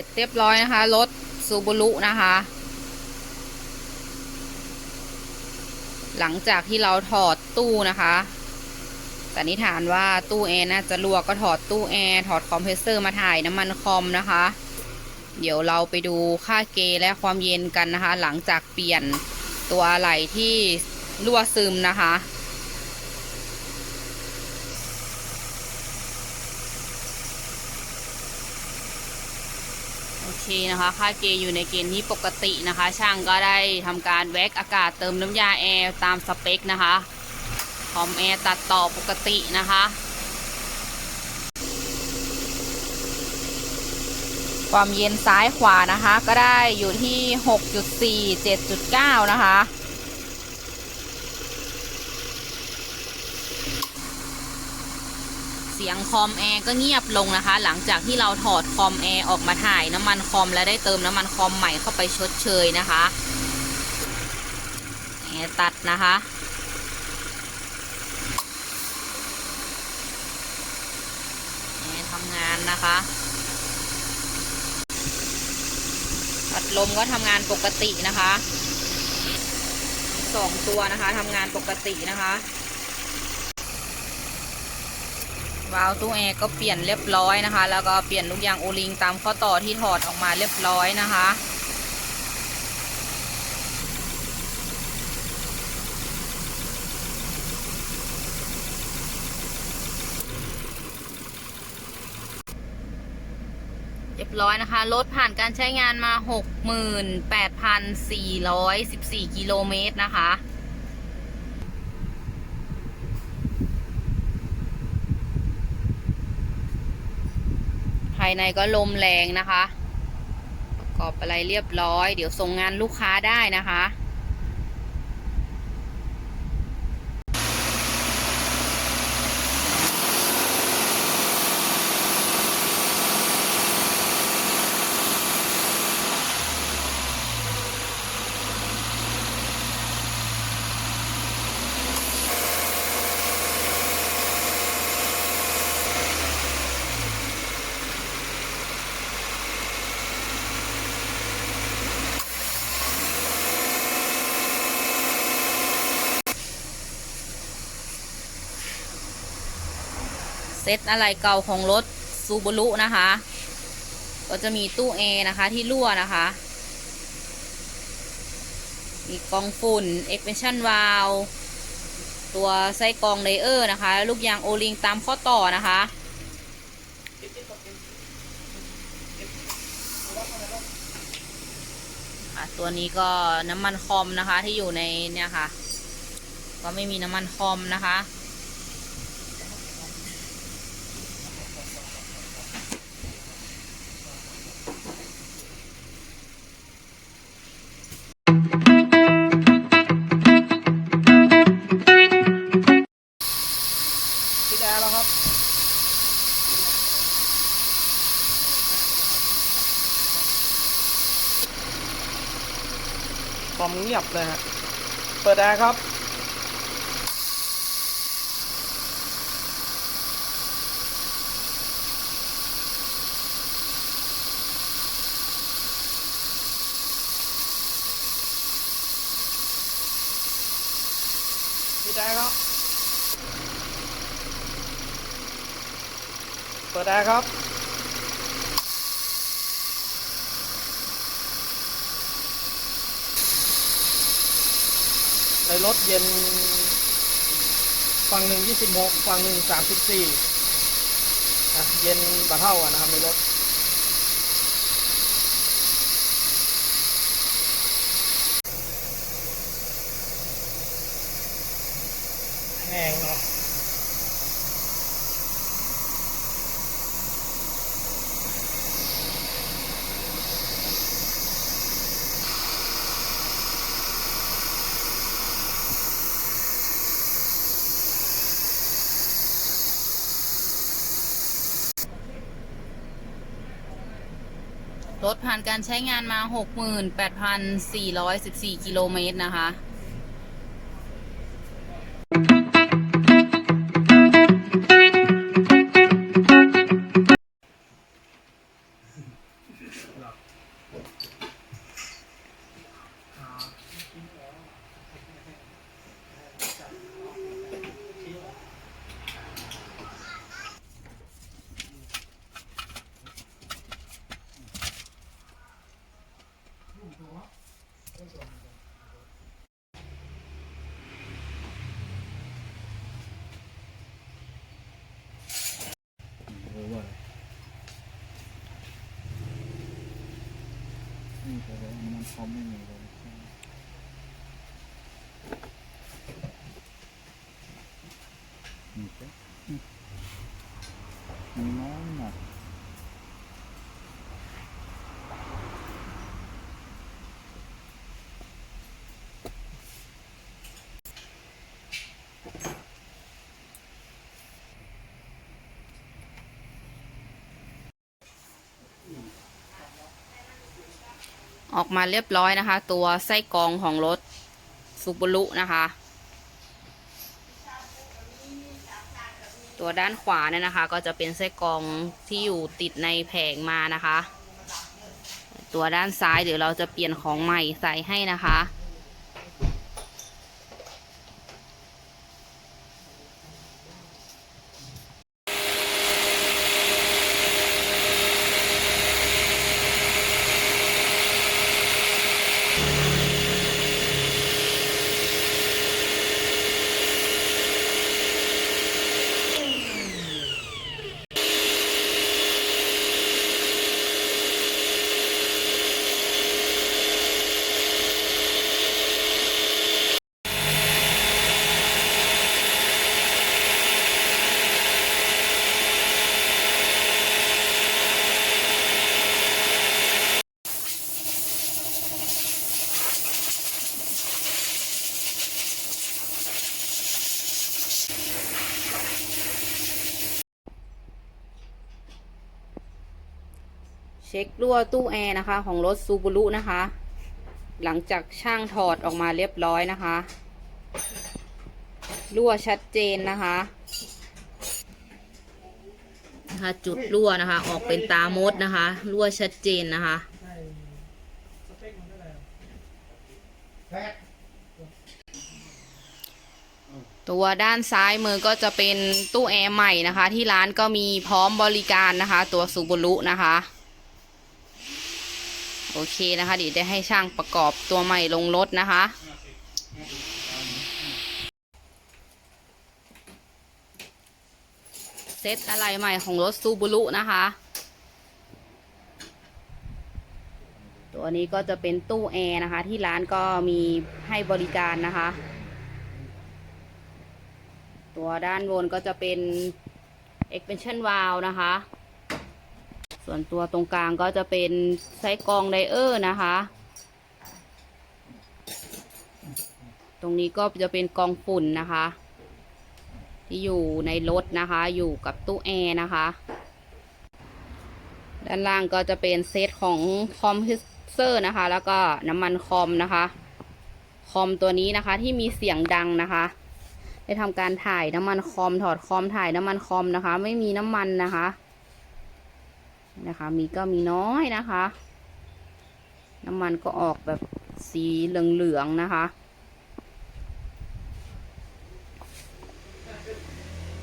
ร็จเรียบร้อยนะคะ รถซูบูรุนะคะ หลังจากที่เราถอดตู้นะคะสันนิษฐานว่าตู้แอร์น่าจะรั่วก็ถอดตู้แอร์ถอดคอมเพรสเซอร์มาถ่ายน้ำมันคอมนะคะ เดี๋ยวเราไปดูค่าเกและความเย็นกันนะคะ หลังจากเปลี่ยนตัวอะไหล่ที่รั่วซึมนะคะ เคนะคะ ค่าเกอยู่ในเกณฑ์ที่ปกตินะคะ ช่างก็ได้ทำการแว็กอากาศเติมน้ำยาแอร์ตามสเปคนะคะคอมแอร์ตัดต่อปกตินะคะความเย็นซ้ายขวานะคะ ก็ได้อยู่ที่ 6.4 7.9 นะคะ สียงคอมแอร์ก็เงียบลงนะคะ หลังจากที่เราถอดคอมแอร์ออกมาถ่ายน้ำมันคอมและได้เติมน้ำมันคอมใหม่เข้าไปชดเชยนะคะแอร์ตัดนะคะแอร์ทำงานนะคะพัดลมก็ทำงานปกตินะคะสองตัวนะคะทำงานปกตินะคะ วาล์วตู้แอร์ก็เปลี่ยนเรียบร้อยนะคะ แล้วก็เปลี่ยนลูกยางโอลิงตามข้อต่อที่ถอดออกมาเรียบร้อยนะคะเรียบร้อยนะคะ รถผ่านการใช้งานมา 68,414 กิโลเมตรนะคะ ภายในก็ลมแรงนะคะ ประกอบอะไรเรียบร้อย เดี๋ยวส่งงานลูกค้าได้นะคะ เซตอะไรเก่าของรถซูบ a รุนะคะ ก็จะมีตู้แอร์นะคะที่รั่วนะคะ มีกองฝุ่น expansion valve ตัวไส้กองเลเยอร์นะคะ ลูกยางโอลิงตามข้อต่อนะคะ ตัวนี้ก็น้ำมันคอมนะคะที่อยู่ในเนี่ยค่ะ ก็ไม่มีน้ำมันคอมนะคะ บเลยฮะ เปิดแอร์ครับ ปิดแอร์ครับ เปิดแอร์ครับ ในรถเย็น ฝั่งหนึ่งยี่สิบหกฝั่งหนึ่งสามสิบสี่ะเย็นบะเท่ากันนะครับในรถ แห้งเนาะ รถผ่าน การใช้งานมา 68,414 กิโลเมตรนะคะ นี่แต่ว่ามันพร้อมไม่มีเลยนี่ก็มีน้อยหนัก ออกมาเรียบร้อยนะคะ ตัวไส้กรองของรถซูบูรุนะคะ ตัวด้านขวาเนี่ยนะคะ ก็จะเป็นไส้กรองที่อยู่ติดในแผงมานะคะ ตัวด้านซ้ายเดี๋ยวเราจะเปลี่ยนของใหม่ใส่ให้นะคะ เช็ครั่วตู้แอร์นะคะ ของรถซูบ r รุนะคะ หลังจากช่างถอดออกมาเรียบร้อยนะคะ รั่วชัดเจนนะคะนะคะจุดรั่วนะคะ ออกเป็นตามดนะคะ รั่วชัดเจนนะคะตัวด้านซ้ายมือก็จะเป็นตู้แอร์ใหม่นะคะ ที่ร้านก็มีพร้อมบริการนะคะ ตัวซูบ r รุนะคะ โอเคนะคะเดี๋ยวได้ให้ช่างประกอบตัวใหม่ลงรถนะคะ เซตอะไรใหม่ของรถซูบูรุนะคะ ตัวนี้ก็จะเป็นตู้แอร์นะคะ ที่ร้านก็มีให้บริการนะคะ ตัวด้านบนก็จะเป็น expansion valve นะคะ ส่วนตัวตรงกลางก็จะเป็นไส้กรองไดเออร์นะคะ ตรงนี้ก็จะเป็นกองฝุ่นนะคะ ที่อยู่ในรถนะคะ อยู่กับตู้แอร์นะคะ ด้านล่างก็จะเป็นเซตของคอมพิวเซอร์นะคะ แล้วก็น้ำมันคอมนะคะ คอมตัวนี้นะคะที่มีเสียงดังนะคะได้ทำการถ่ายน้ำมันคอมถอดคอมถ่ายน้ำมันคอมนะคะ ไม่มีน้ำมันนะคะ นะคะ มีก็มีน้อยนะคะ น้ำมันก็ออกแบบสีเหลืองๆนะคะ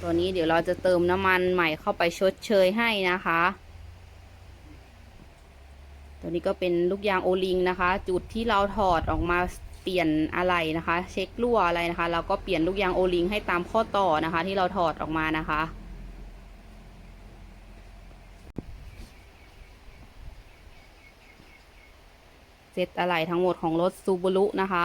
ตัวนี้เดี๋ยวเราจะเติมน้ำมันใหม่เข้าไปชดเชยให้นะคะ ตัวนี้ก็เป็นลูกยางโอลิงนะคะ จุดที่เราถอดออกมาเปลี่ยนอะไรนะคะ เช็ครั่วอะไรนะคะ เราก็เปลี่ยนลูกยางโอลิงให้ตามข้อต่อนะคะ ที่เราถอดออกมานะคะ เซตอะไรทั้งหมดของรถซูบูรุนะคะ